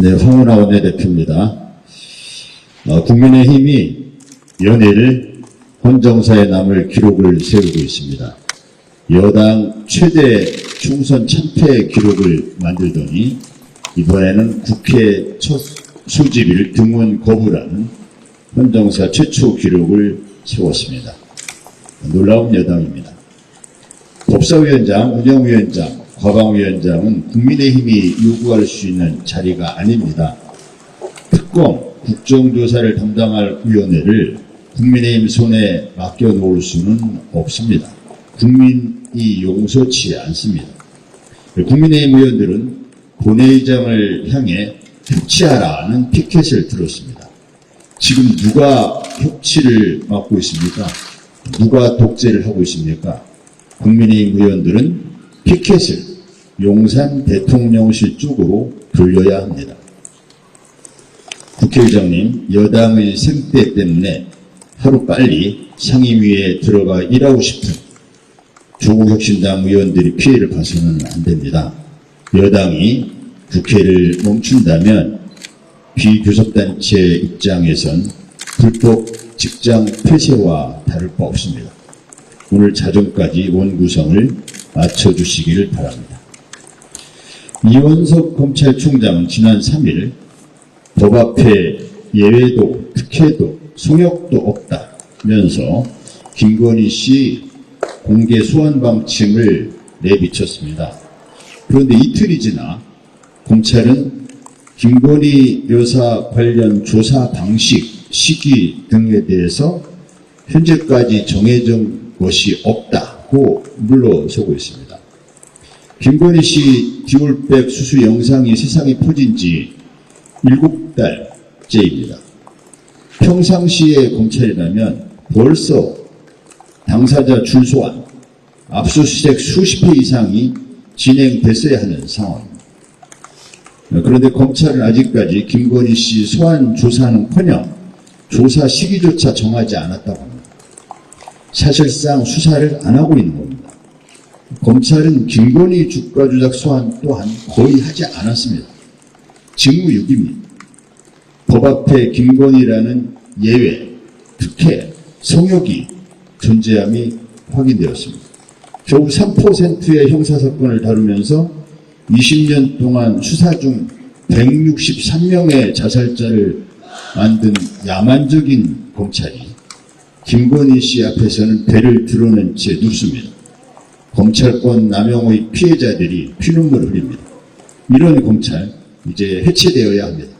네, 황운하 원내대표입니다. 어, 국민의힘이 연일 헌정사에 남을 기록을 세우고 있습니다. 여당 최대 총선 참패 기록을 만들더니 이번에는 국회 첫 소집일 등원 거부라는 헌정사 최초 기록을 세웠습니다. 놀라운 여당입니다. 법사위원장, 운영위원장, 과방위원장은 국민의힘이 요구할 수 있는 자리가 아닙니다. 특검, 국정조사를 담당할 위원회를 국민의힘 손에 맡겨놓을 수는 없습니다. 국민이 용서치 않습니다. 국민의힘 의원들은 본회의장을 향해 협치하라는 피켓을 들었습니다. 지금 누가 협치를 맡고 있습니까? 누가 독재를 하고 있습니까? 국민의힘 의원들은 피켓을 용산 대통령실 쪽으로 돌려야 합니다. 국회의장님, 여당의 생태 때문에 하루 빨리 상임위에 들어가 일하고 싶은 조국혁신당 의원들이 피해를 봐서는 안 됩니다. 여당이 국회를 멈춘다면 비교섭단체 입장에선 불법 직장 폐쇄와 다를 바 없습니다. 오늘 자정까지 원구성을 맞춰주시기를 바랍니다. 이원석 검찰총장은 지난 3일 법 앞에 예외도 특혜도 성역도 없다면서 김건희 씨 공개 소환 방침을 내비쳤습니다. 그런데 이틀이 지나 검찰은 김건희 여사 관련 조사 방식, 시기 등에 대해서 현재까지 정해진 것이 없다고 물러서고 있습니다. 김건희 씨 디올백 수수 영상이 세상에 퍼진 지 7달째입니다. 평상시에 검찰이라면 벌써 당사자 줄소환, 압수수색 수십 회 이상이 진행됐어야 하는 상황입니다. 그런데 검찰은 아직까지 김건희 씨 소환 조사는커녕 조사 시기조차 정하지 않았다고 합니다. 사실상 수사를 안 하고 있는 겁니다. 검찰은 김건희 주가 조작 소환 또한 거의 하지 않았습니다. 직무유기입니다. 법 앞에 김건희라는 예외, 특혜, 성역이 존재함이 확인되었습니다. 겨우 3%의 형사사건을 다루면서 20년 동안 수사 중 163명의 자살자를 만든 야만적인 검찰이 김건희 씨 앞에서는 배를 드러낸 채 눕습니다. 검찰권 남용의 피해자들이 피눈물 흘립니다. 이런 검찰 이제 해체되어야 합니다.